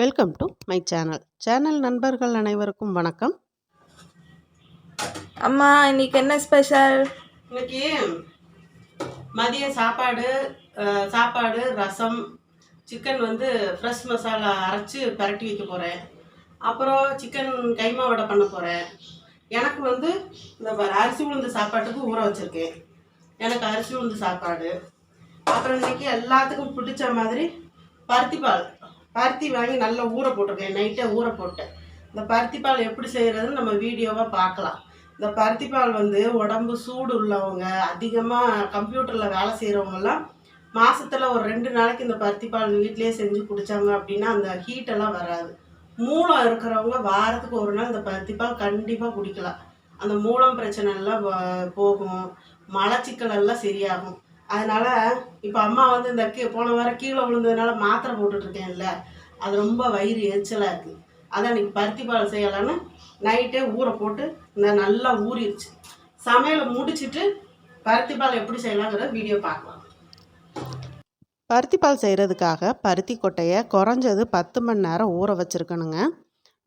Welcome to my channel. Channel நண்பர்கள் அனைவருக்கும் வணக்கம். அம்மா இன்னைக்கு என்ன ஸ்பெஷல்? இன்னைக்கு மதிய சாப்பாடு சாப்பாடு ரசம் சிக்கன் வந்து ஃப்ரெஷ் மசாலா அரைச்சி பரட்டி வைக்க போகிறேன் அப்புறம் சிக்கன் கைமா வடை பண்ண போகிறேன் எனக்கு வந்து இந்த அரிசி உளுந்து சாப்பாட்டுக்கு ஊற வச்சுருக்கேன். எனக்கு அரிசி உளுந்து சாப்பாடு. அப்புறம் இன்னைக்கு எல்லாத்துக்கும் பிடிச்ச மாதிரி பருத்தி பால் பருத்தி வாங்கி நல்லா ஊற போட்டிருக்கேன். நைட்டே ஊற போட்டேன் இந்த பருத்தி பால் எப்படி செய்கிறதுன்னு நம்ம வீடியோவாக பார்க்கலாம். இந்த பருத்தி பால் வந்து உடம்பு சூடு உள்ளவங்க அதிகமாக கம்ப்யூட்டரில் வேலை செய்கிறவங்கெல்லாம் மாதத்தில் ஒரு ரெண்டு நாளைக்கு இந்த பருத்தி பால் வீட்டிலே செஞ்சு குடித்தாங்க அப்படின்னா அந்த ஹீட்டெல்லாம் வராது. மூலம் இருக்கிறவங்க வாரத்துக்கு ஒரு நாள் இந்த பருத்தி பால் கண்டிப்பாக குடிக்கலாம். அந்த மூலம் பிரச்சனை எல்லாம் போகும். மலச்சிக்கல் எல்லாம் சரியாகும். அதனால இப்போ அம்மா வந்து இந்த கீ போன வாரம் கீழே விழுந்ததுனால மாத்திரை போட்டுட்ருக்கேன்ல. அது ரொம்ப வயிறு எரிச்சலாக இருக்குது அதான் இன்னைக்கு பருத்தி பால் செய்யலான்னு நைட்டே ஊற போட்டு இந்த நல்லா ஊறிடுச்சு. சமையலை முடிச்சிட்டு பருத்தி பால் எப்படி செய்யலாங்கிற வீடியோ பார்க்கலாம். பருத்தி பால் செய்கிறதுக்காக பருத்தி கொட்டையை குறைஞ்சது பத்து மணி நேரம் ஊற வச்சுருக்கணுங்க.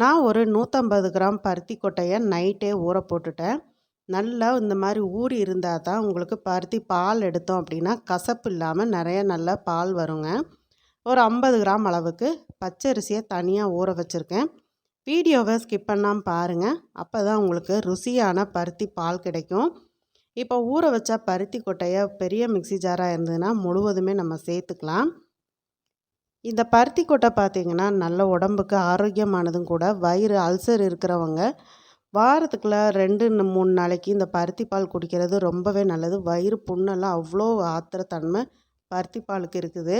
நான் ஒரு நூற்றம்பது கிராம் பருத்தி கொட்டையை நைட்டே ஊற போட்டுட்டேன். நல்லா இந்த மாதிரி ஊறி இருந்தால் தான் உங்களுக்கு பருத்தி பால் எடுத்தோம் அப்படின்னா கசப்பு இல்லாமல் நிறைய நல்ல பால் வருங்க. ஒரு ஐம்பது கிராம் அளவுக்கு பச்சரிசியை தனியாக ஊற வச்சுருக்கேன். வீடியோவை ஸ்கிப் பண்ணாமல் பாருங்கள் அப்போ தான் உங்களுக்கு ருசியான பருத்தி பால் கிடைக்கும். இப்போ ஊற வச்ச பருத்தி கொட்டையை பெரிய மிக்ஸி ஜாராக இருந்ததுன்னா முழுவதுமே நம்ம சேர்த்துக்கலாம். இந்த பருத்தி கொட்டை பார்த்திங்கன்னா நல்ல உடம்புக்கு ஆரோக்கியமானதும் கூட வயிறு அல்சர் இருக்கிறவங்க வாரத்துக்குள்ள ரெண்டு மூணு நாளைக்கு இந்த பருத்தி பால் குடிக்கிறது ரொம்பவே நல்லது. வயிறு புண்ணெல்லாம் அவ்வளோ ஆத்திர தன்மை பருத்தி பாலுக்கு இருக்குது.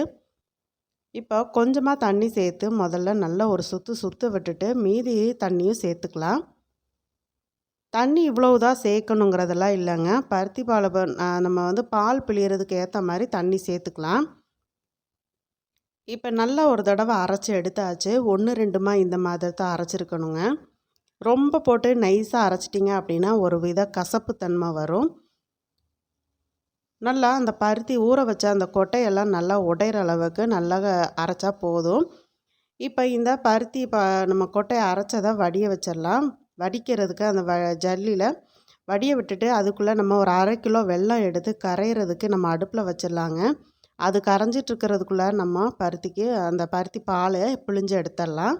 இப்போ கொஞ்சமாக தண்ணி சேர்த்து முதல்ல நல்லா ஒரு சுற்று சுற்று விட்டுட்டு மீதி தண்ணியும் சேர்த்துக்கலாம். தண்ணி இவ்வளவுதான் சேர்க்கணுங்கிறதெல்லாம் இல்லைங்க. பருத்தி பாலை நம்ம வந்து பால் பிழியறதுக்கு ஏற்ற மாதிரி தண்ணி சேர்த்துக்கலாம். இப்போ நல்லா ஒரு தடவை அரைச்சி எடுத்தாச்சு. ஒன்று ரெண்டுமா இந்த மாதிரி தான் அரைச்சிருக்கணுங்க. ரொம்ப போட்டு நைஸாக அரைச்சிட்டிங்க அப்படின்னா ஒரு வித கசப்பு தன்மை வரும். நல்லா அந்த பருத்தி ஊற வச்ச அந்த கொட்டையெல்லாம் நல்லா உடையிற அளவுக்கு நல்லா அரைச்சா போதும். இப்போ இந்த பருத்தி ப நம்ம கொட்டையை அரைச்சதை வடிய வச்சிடலாம். வடிக்கிறதுக்கு அந்த வ ஜல்லியில் வடிய விட்டுட்டு அதுக்குள்ளே நம்ம ஒரு அரை கிலோ வெல்லம் எடுத்து கரையிறதுக்கு நம்ம அடுப்பில் வச்சிடலாங்க. அது கரைஞ்சிட்ருக்கிறதுக்குள்ளே நம்ம பருத்திக்கு அந்த பருத்தி பாலை பிழிஞ்சு எடுத்துடலாம்.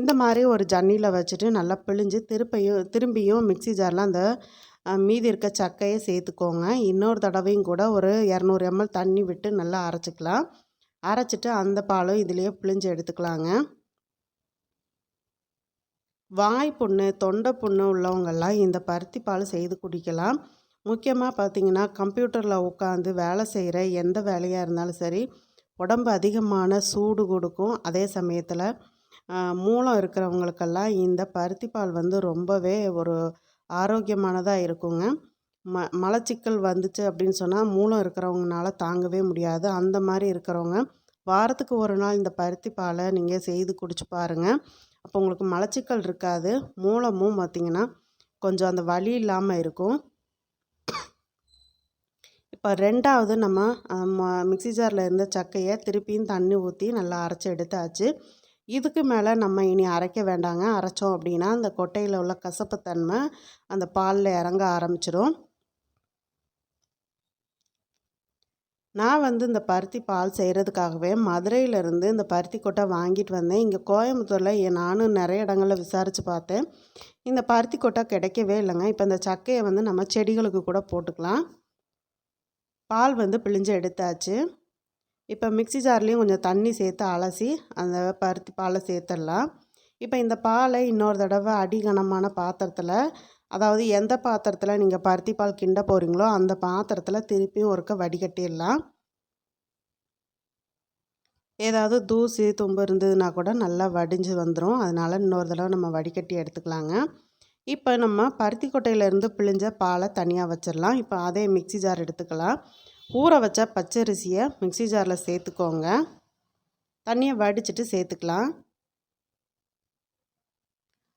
இந்த மாதிரி ஒரு ஜன்னியில் வச்சுட்டு நல்லா பிழிஞ்சு திருப்பியும் திரும்பியும் மிக்ஸி ஜாரில் அந்த மீதி இருக்க சக்கையை சேர்த்துக்கோங்க. இன்னொரு தடவையும் கூட ஒரு இரநூறு எம்எல் தண்ணி விட்டு நல்லா அரைச்சிக்கலாம். அரைச்சிட்டு அந்த பாலும் இதுலேயே பிழிஞ்சு எடுத்துக்கலாங்க. வாய் புண்ணு தொண்டை புண்ணு உள்ளவங்கெல்லாம் இந்த பருத்தி பால் செய்து குடிக்கலாம். முக்கியமாக பார்த்தீங்கன்னா கம்ப்யூட்டரில் உட்காந்து வேலை செய்கிற எந்த வேலையாக இருந்தாலும் சரி உடம்பு அதிகமான சூடு கொடுக்கும். அதே சமயத்தில் மூலம் இருக்கிறவங்களுக்கெல்லாம் இந்த பருத்திப்பால் வந்து ரொம்பவே ஒரு ஆரோக்கியமானதாக இருக்குங்க. ம மலச்சிக்கல் வந்துச்சு அப்படின்னு சொன்னால் மூலம் இருக்கிறவங்கனால தாங்கவே முடியாது. அந்த மாதிரி இருக்கிறவங்க வாரத்துக்கு ஒரு நாள் இந்த பருத்தி பாலை நீங்கள் செய்து குடிச்சு பாருங்கள் அப்போ உங்களுக்கு மலச்சிக்கல் இருக்காது. மூலமும் பார்த்திங்கன்னா கொஞ்சம் அந்த வலி இல்லாமல் இருக்கும். இப்போ ரெண்டாவது நம்ம மிக்சி ம- மிக்ஸி ஜாரில் இருந்த சக்கையை திருப்பியும் தண்ணி ஊற்றி நல்லா அரைச்சி எடுத்தாச்சு. இதுக்கு மேலே நம்ம இனி அரைக்க வேண்டாங்க. அரைச்சோம் அப்படின்னா அந்த கொட்டையில் உள்ள கசப்புத்தன்மை அந்த பாலில் இறங்க ஆரம்பிச்சிடும் நான் வந்து இந்த பருத்தி பால் செய்கிறதுக்காகவே மதுரையிலேருந்து இந்த பருத்தி கொட்டை வாங்கிட்டு வந்தேன். இங்கே கோயம்புத்தூரில் நானும் நிறைய இடங்களில் விசாரித்து பார்த்தேன். இந்த பருத்தி கொட்டை கிடைக்கவே இல்லைங்க. இப்போ இந்த சக்கையை வந்து நம்ம செடிகளுக்கு கூட போட்டுக்கலாம். பால் வந்து பிழிஞ்சு எடுத்தாச்சு. இப்போ மிக்ஸி ஜார்லேயும் கொஞ்சம் தண்ணி சேர்த்து அலசி அந்த பருத்தி பாலை சேர்த்துடலாம். இப்போ இந்த பாலை இன்னொரு தடவை அடிகனமான பாத்திரத்தில் அதாவது எந்த பாத்திரத்தில் நீங்கள் பருத்தி பால் கிண்ட போகிறீங்களோ அந்த பாத்திரத்தில் திருப்பியும் ஒருக்க வடிகட்டிடலாம். ஏதாவது தூசி தும்பு இருந்ததுன்னா கூட நல்லா வடிஞ்சு வந்துடும் அதனால் இன்னொரு தடவை நம்ம வடிகட்டி எடுத்துக்கலாங்க. இப்போ நம்ம பருத்தி கொட்டையிலேருந்து பிழிஞ்ச பாலை தனியாக வச்சிடலாம். இப்போ அதே மிக்ஸி ஜார் எடுத்துக்கலாம். ஊற வச்ச பச்சரிசியை மிக்ஸி ஜாரில் சேர்த்துக்கோங்க. தண்ணியை வடிச்சிட்டு சேர்த்துக்கலாம்.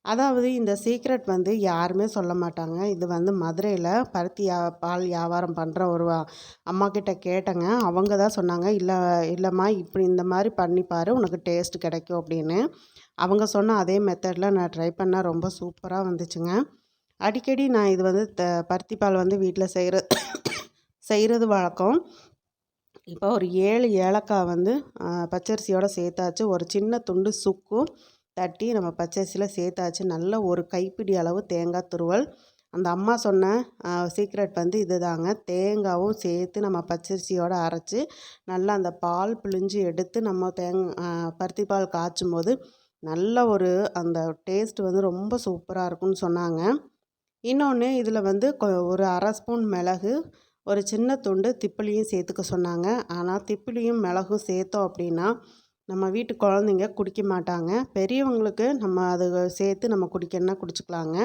அதாவது இந்த சீக்ரெட் வந்து யாருமே சொல்ல மாட்டாங்க. இது வந்து மதுரையில் பருத்தி யா- பால் வியாபாரம் பண்ணுற ஒரு அம்மா கிட்ட கேட்டேங்க. அவங்க தான் சொன்னாங்க இல்லை இல்லைம்மா இப்படி இந்த மாதிரி பண்ணி பாரு உனக்கு டேஸ்ட் கிடைக்கும் அப்படின்னு. அவங்க சொன்ன அதே மெத்தடில் நான் ட்ரை பண்ணால் ரொம்ப சூப்பராக வந்துச்சுங்க. அடிக்கடி நான் இது வந்து த பருத்தி பால் வந்து வீட்டில் செய்கிற செய்கிறது வழக்கம். இப்போ ஒரு ஏழு ஏலக்காய் வந்து பச்சரிசியோடு சேர்த்தாச்சு. ஒரு சின்ன துண்டு சுக்கும் தட்டி நம்ம பச்சரிசியில் சேர்த்தாச்சு. நல்ல ஒரு கைப்பிடி அளவு தேங்காய் துருவல். அந்த அம்மா சொன்ன சீக்ரெட் வந்து இதுதாங்க. தேங்காவும் சேர்த்து நம்ம பச்சரிசியோடு அரைச்சி நல்லா அந்த பால் பிழிஞ்சு எடுத்து நம்ம தேங் பருத்தி பால் காய்ச்சும் போது நல்ல ஒரு அந்த டேஸ்ட் வந்து ரொம்ப சூப்பராக இருக்கும்னு சொன்னாங்க. இன்னொன்று இதில் வந்து கொ- ஒரு அரை ஸ்பூன் மிளகு ஒரு சின்ன துண்டு திப்பிலியும் சேர்த்துக்க சொன்னாங்க. ஆனால் திப்பிலியும் மிளகும் சேர்த்தோம் அப்படின்னா நம்ம வீட்டு குழந்தைங்க குடிக்க மாட்டாங்க. பெரியவங்களுக்கு நம்ம அது சேர்த்து நம்ம குடிக்கணும்னா குடிச்சுக்கலாங்க.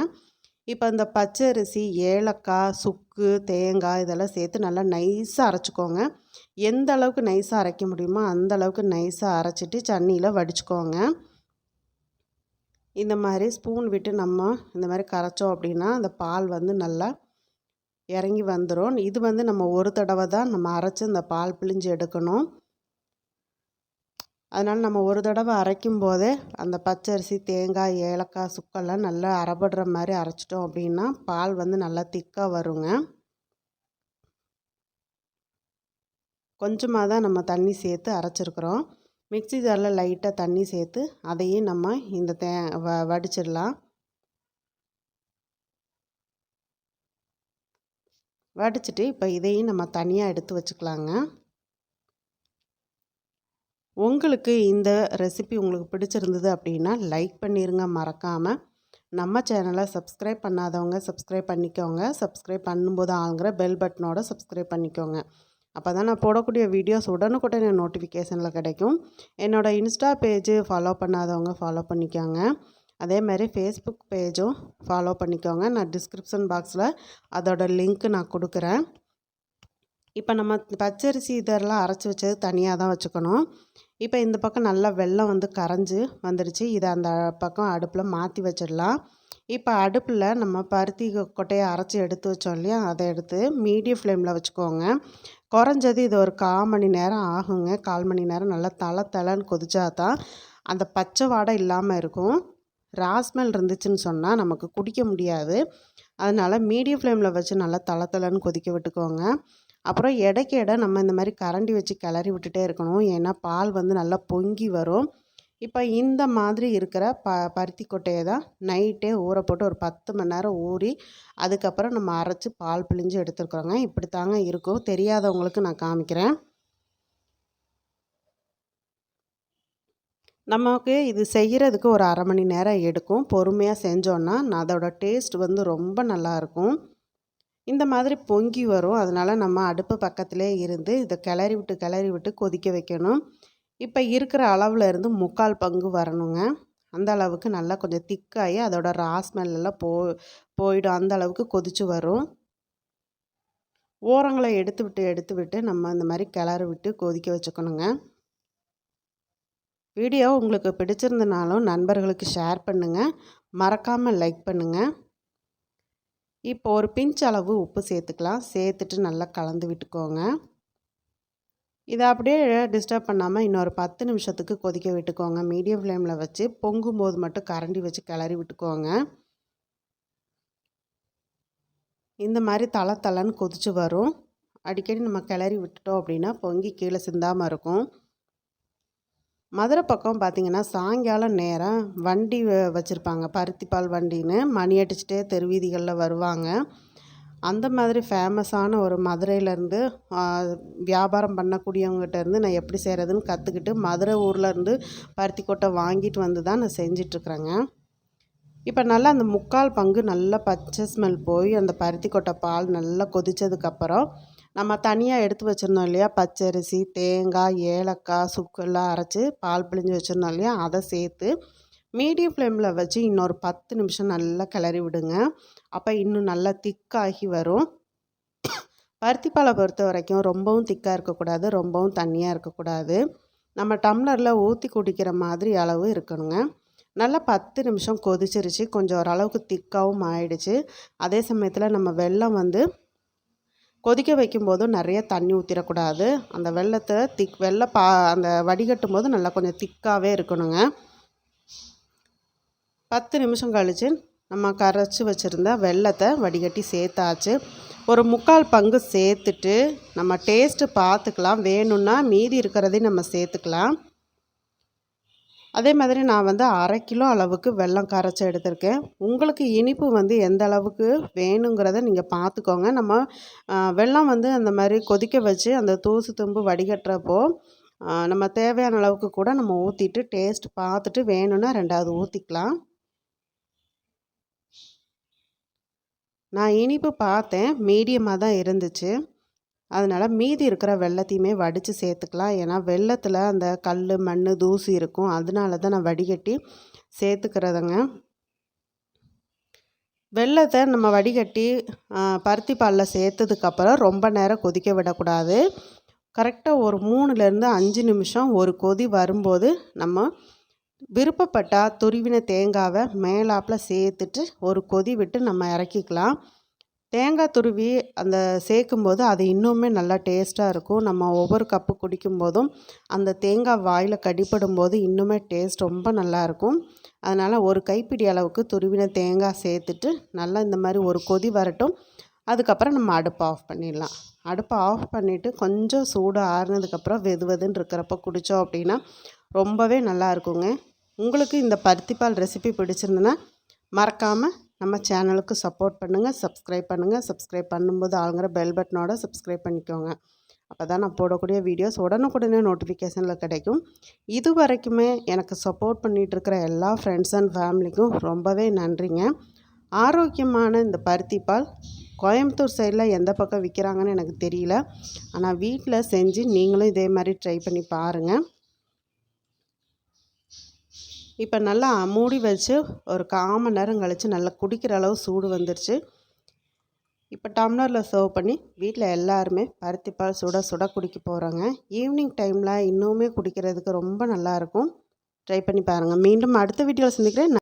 இப்போ இந்த பச்சரிசி ஏலக்காய் சுக்கு தேங்காய் இதெல்லாம் சேர்த்து நல்லா நைஸாக அரைச்சிக்கோங்க. எந்த அளவுக்கு நைஸாக அரைக்க முடியுமோ அந்த அளவுக்கு நைஸாக அரைச்சிட்டு சன்னியில் வடிச்சுக்கோங்க. இந்த மாதிரி ஸ்பூன் விட்டு நம்ம இந்த மாதிரி கரைச்சோம் அப்படின்னா அந்த பால் வந்து நல்லா இறங்கி வந்துடும் இது வந்து நம்ம ஒரு தடவை தான் நம்ம அரைச்சி இந்த பால் பிழிஞ்சு எடுக்கணும். அதனால் நம்ம ஒரு தடவை அரைக்கும் போதே அந்த பச்சரிசி தேங்காய் ஏலக்காய் சுக்கெல்லாம் நல்லா அரைபடுற மாதிரி அரைச்சிட்டோம் அப்படின்னா பால் வந்து நல்லா திக்காக வருங்க. கொஞ்சமாக தான் நம்ம தண்ணி சேர்த்து அரைச்சிருக்கிறோம். மிக்ஸி ஜாரில் லைட்டாக தண்ணி சேர்த்து அதையும் நம்ம இந்த தே வ வடிச்சிடலாம். வடிச்சிட்டு இப்போ இதையும் நம்ம தனியாக எடுத்து வச்சுக்கலாங்க. உங்களுக்கு இந்த ரெசிபி உங்களுக்கு பிடிச்சிருந்தது அப்படின்னா லைக் பண்ணிடுங்க மறக்காமல் நம்ம சேனலை சப்ஸ்கிரைப் பண்ணாதவங்க சப்ஸ்கிரைப் பண்ணிக்கோங்க. சப்ஸ்கிரைப் பண்ணும்போது ஆளுங்கிற பெல் பட்டனோட சப்ஸ்கிரைப் பண்ணிக்கோங்க. அப்போ தான் நான் போடக்கூடிய வீடியோஸ் உடனுக்குடனே நோட்டிஃபிகேஷனில் கிடைக்கும். என்னோடய இன்ஸ்டா பேஜு ஃபாலோ பண்ணாதவங்க ஃபாலோ பண்ணிக்கோங்க. அதே மாதிரி ஃபேஸ்புக் பேஜும் ஃபாலோ பண்ணிக்கோங்க. நான் டிஸ்கிரிப்ஷன் பாக்ஸில் அதோட லிங்க் நான் கொடுக்குறேன். இப்போ நம்ம பச்சரிசி இதெல்லாம் அரைச்சி வச்சது தனியாக தான் வச்சுக்கணும். இப்போ இந்த பக்கம் நல்லா வெள்ளம் வந்து கரைஞ்சி வந்துடுச்சு இதை அந்த பக்கம் அடுப்பில் மாற்றி வச்சிடலாம். இப்போ அடுப்பில் நம்ம பருத்தி கொட்டையை அரைச்சி எடுத்து வச்சோம் இல்லையா? அதை எடுத்து மீடியம் ஃப்ளேமில் வச்சுக்கோங்க. குறைஞ்சது இது ஒரு கால் மணி நேரம் ஆகுங்க. கால் மணி நேரம் நல்லா தலை தலைன்னு கொதிச்சா தான் அந்த பச்சை வாடை இல்லாமல் இருக்கும். ராஸ்மெல் இருந்துச்சுன்னு சொன்னால் நமக்கு குடிக்க முடியாது. அதனால் மீடியம் ஃப்ளேமில் வச்சு நல்லா தள தலைன்னு கொதிக்க விட்டுக்கோங்க. அப்புறம் இடைக்கு எடை நம்ம இந்த மாதிரி கரண்டி வச்சு கிளறி விட்டுட்டே இருக்கணும். ஏன்னா பால் வந்து நல்லா பொங்கி வரும். இப்போ இந்த மாதிரி இருக்கிற ப பருத்தி கொட்டையை தான் நைட்டே ஊற போட்டு ஒரு பத்து மணி நேரம் ஊறி அதுக்கப்புறம் நம்ம அரைச்சி பால் பிழிஞ்சு எடுத்துருக்குறோங்க. இப்படி தாங்க இருக்கும். தெரியாதவங்களுக்கு நான் காமிக்கிறேன். நமக்கு இது செய்கிறதுக்கு ஒரு அரை மணி நேரம் எடுக்கும். பொறுமையாக செஞ்சோன்னா நான் அதோட டேஸ்ட் வந்து ரொம்ப நல்லாயிருக்கும் இந்த மாதிரி பொங்கி வரும். அதனால் நம்ம அடுப்பு பக்கத்திலே இருந்து இதை கிளறி விட்டு கிளறி விட்டு கொதிக்க வைக்கணும். இப்போ இருக்கிற அளவில் இருந்து முக்கால் பங்கு வரணுங்க. அந்த அளவுக்கு நல்லா கொஞ்சம் திக்காகி அதோட ரா smell போ போயிடும். அந்த அளவுக்கு கொதிச்சு வரும். ஓரங்களை எடுத்து விட்டு எடுத்து விட்டு நம்ம இந்த மாதிரி கிளறி விட்டு கொதிக்க வச்சுக்கணுங்க. வீடியோ உங்களுக்கு பிடிச்சிருந்தனாலும் நண்பர்களுக்கு ஷேர் பண்ணுங்கள் மறக்காமல் லைக் பண்ணுங்கள் இப்போ ஒரு பிஞ்ச் அளவு உப்பு சேர்த்துக்கலாம். சேர்த்துட்டு நல்லா கலந்து விட்டுக்கோங்க. இதை அப்படியே டிஸ்டர்ப் பண்ணாமல் இன்னொரு பத்து நிமிஷத்துக்கு கொதிக்க விட்டுக்கோங்க. மீடியம் ஃப்ளேமில் வச்சு பொங்கும் போது மட்டும் கரண்டி வச்சு கிளறி விட்டுக்கோங்க. இந்த மாதிரி தலை தலைன்னு கொதிச்சு வரும். அடிக்கடி நம்ம கிளறி விட்டுட்டோம் அப்படின்னா பொங்கி கீழே சிந்தாமல் இருக்கும். மதுரை பக்கம் பார்த்தீங்கன்னா சாயங்காலம் நேரம் வண்டி வச்சுருப்பாங்க. பருத்திப்பால் வண்டின்னு மணி அடிச்சுட்டே தெருவீதிகளில் வருவாங்க. அந்த மாதிரி ஃபேமஸான ஒரு மதுரையிலேருந்து வியாபாரம் பண்ணக்கூடியவங்ககிட்டேருந்து நான் எப்படி செய்கிறதுன்னு கற்றுக்கிட்டு மதுரை ஊரில் இருந்து பருத்தி கொட்டை வாங்கிட்டு வந்து தான் நான் செஞ்சிட்ருக்குறேங்க. இப்போ நல்லா அந்த முக்கால் பங்கு நல்லா பச்சை ஸ்மெல் போய் அந்த பருத்தி கொட்டை பால் நல்லா கொதித்ததுக்கப்புறம் நம்ம தனியாக எடுத்து வச்சுருந்தோம் இல்லையா? பச்சரிசி தேங்காய் ஏலக்காய் சுக்கெல்லாம் அரைச்சி பால் பிழிஞ்சு வச்சுருந்தோம் இல்லையா? அதை சேர்த்து மீடியம் ஃப்ளேமில் வச்சு இன்னொரு பத்து நிமிஷம் நல்லா கிளறி விடுங்க. அப்போ இன்னும் நல்லா திக்காகி வரும். பருத்தி பாலை பொறுத்த வரைக்கும் ரொம்பவும் திக்காக இருக்கக்கூடாது ரொம்பவும் தண்ணியாக இருக்கக்கூடாது. நம்ம டம்ளரில் ஊற்றி குடிக்கிற மாதிரி அளவு இருக்கணுங்க. நல்லா பத்து நிமிஷம் கொதிச்சிருச்சு. கொஞ்சம் ஓரளவுக்கு திக்காகவும் ஆயிடுச்சு. அதே சமயத்தில் நம்ம வெள்ளம் வந்து கொதிக்க வைக்கும்போதும் நிறைய தண்ணி ஊற்றிடக்கூடாது அந்த வெள்ளத்தை திக் வெள்ளை பா அந்த வடிகட்டும் போது நல்லா கொஞ்சம் திக்காகவே இருக்கணுங்க. பத்து நிமிஷம் கழித்து நம்ம கரைச்சி வச்சுருந்த வெள்ளத்தை வடிகட்டி சேர்த்தாச்சு. ஒரு முக்கால் பங்கு சேர்த்துட்டு நம்ம டேஸ்ட்டு பார்த்துக்கலாம். வேணும்னா மீதி இருக்கிறதையும் நம்ம சேர்த்துக்கலாம். அதே மாதிரி நான் வந்து அரை கிலோ அளவுக்கு வெல்லம் கரைச்சி எடுத்திருக்கேன். உங்களுக்கு இனிப்பு வந்து எந்த அளவுக்கு வேணுங்கிறத நீங்கள் பார்த்துக்கோங்க நம்ம வெல்லம் வந்து அந்த மாதிரி கொதிக்க வச்சு அந்த தூசு தும்பு வடிகட்டுறப்போ நம்ம தேவையான அளவுக்கு கூட நம்ம ஊற்றிட்டு டேஸ்ட் பார்த்துட்டு வேணும்னா ரெண்டாவது ஊற்றிக்கலாம் நான் இனிப்பு பார்த்தேன். மீடியமாக தான் இருந்துச்சு. அதனால் மீதி இருக்கிற வெள்ளத்தையுமே வடித்து சேர்த்துக்கலாம். ஏன்னா வெள்ளத்தில் அந்த கல் மண் தூசி இருக்கும். அதனால தான் நான் வடிகட்டி சேர்த்துக்கிறதுங்க. வெள்ளத்தை நம்ம வடிகட்டி பருத்தி பாலில் சேர்த்ததுக்கப்புறம் ரொம்ப நேரம் கொதிக்க விடக்கூடாது. கரெக்டாக ஒரு மூணுலேருந்து அஞ்சு நிமிஷம் ஒரு கொதி வரும்போது நம்ம விருப்பப்பட்டால் துருவின தேங்காவை மேலாப்பில் சேர்த்துட்டு ஒரு கொதி விட்டு நம்ம இறக்கிக்கலாம். தேங்காய் துருவி அந்த சேர்க்கும்போது அது இன்னுமே நல்லா டேஸ்ட்டாக இருக்கும். நம்ம ஒவ்வொரு கப்பு குடிக்கும்போதும் அந்த தேங்காய் வாயில் கடிப்படும் போது இன்னுமே டேஸ்ட் ரொம்ப நல்லாயிருக்கும் அதனால் ஒரு கைப்பிடி அளவுக்கு துருவின தேங்காய் சேர்த்துட்டு நல்லா இந்த மாதிரி ஒரு கொதி வரட்டும். அதுக்கப்புறம் நம்ம அடுப்பை ஆஃப் பண்ணிடலாம். அடுப்பை ஆஃப் பண்ணிவிட்டு கொஞ்சம் சூடு ஆறுனதுக்கப்புறம் வெது வெதுன்னு இருக்கிறப்ப குடித்தோம் அப்படின்னா ரொம்பவே நல்லா இருக்குங்க. உங்களுக்கு இந்த பருத்திப்பால் ரெசிபி பிடிச்சிருந்துன்னா மறக்காமல் நம்ம சேனலுக்கு சப்போர்ட் பண்ணுங்கள் சப்ஸ்கிரைப் பண்ணுங்கள் சப்ஸ்கிரைப் பண்ணும்போது ஆளுங்கிற பெல் பட்டனோட சப்ஸ்கிரைப் பண்ணிக்கோங்க. அப்போ தான் நான் போடக்கூடிய வீடியோஸ் உடனுக்குடனே நோட்டிஃபிகேஷனில் கிடைக்கும். இது வரைக்குமே எனக்கு சப்போர்ட் பண்ணிகிட்ருக்கிற எல்லா ஃப்ரெண்ட்ஸ் அண்ட் ஃபேமிலிக்கும் ரொம்பவே நன்றிங்க. ஆரோக்கியமான இந்த பருத்தி பால் கோயம்புத்தூர் சைடில் எந்த பக்கம் விற்கிறாங்கன்னு எனக்கு தெரியல. ஆனால் வீட்டில் செஞ்சு நீங்களும் இதே மாதிரி ட்ரை பண்ணி பாருங்கள் இப்போ நல்லா மூடி வச்சு ஒரு கால் மணி நேரம் கழித்து நல்லா குடிக்கிற அளவு சூடு வந்துருச்சு. இப்போ டம்ளரில் சர்வ் பண்ணி வீட்டில் எல்லாருமே பருத்திப்பால் சுட சுட குடிக்க போகிறாங்க. ஈவினிங் டைமில் இன்னுமே குடிக்கிறதுக்கு ரொம்ப நல்லாயிருக்கும் ட்ரை பண்ணி பாருங்கள் மீண்டும் அடுத்த வீடியோவில் சந்திக்கிறேன்.